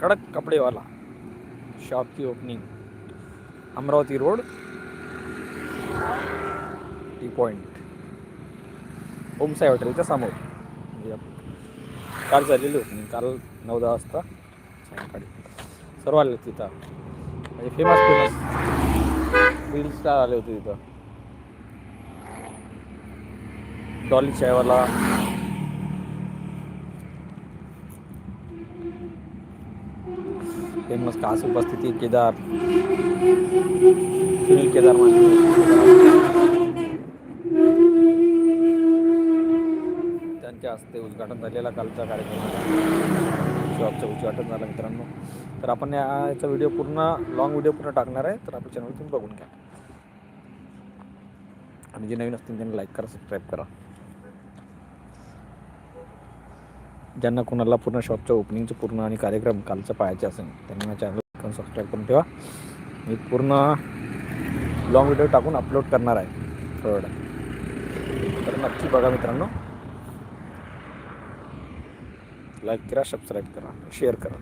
कडक कपडेवाला शॉप की opening Amravati road T point Omsai हॉटेलच्या समोर. म्हणजे काल झालेली ओपनिंग काल नऊ दहा वाजता सायंकाळी. सर्व म्हणजे आले होते तिथं. म्हणजे फेमस फेमस बीड स्टार आले होते तिथं. डॉली चायवाला फेमस खास उपस्थिती केदार. सुनील केदार त्यांच्या हस्ते उद्घाटन झालेला कालचा कार्यक्रम. शॉपचं उद्घाटन झालं मित्रांनो. तर आपण याचा व्हिडिओ पूर्ण लॉंग व्हिडिओ पूर्ण टाकणार आहे तर आपल्या चॅनल तुम्ही बघून घ्या. आणि जे नवीन असतील त्यांनी लाईक करा सबस्क्राईब करा. ज्यांना कोणाला पूर्ण शॉपच्या ओपनिंगचं पूर्ण आणि कार्यक्रम कालचं पाहायचे असेल त्यांना चॅनल सबस्क्राईब करून ठेवा. मी पूर्ण लॉंग व्हिडिओ टाकून अपलोड करणार आहे प्रोडक्ट तर नक्की बघा मित्रांनो. लाईक करा सबस्क्राईब करा शेअर करा.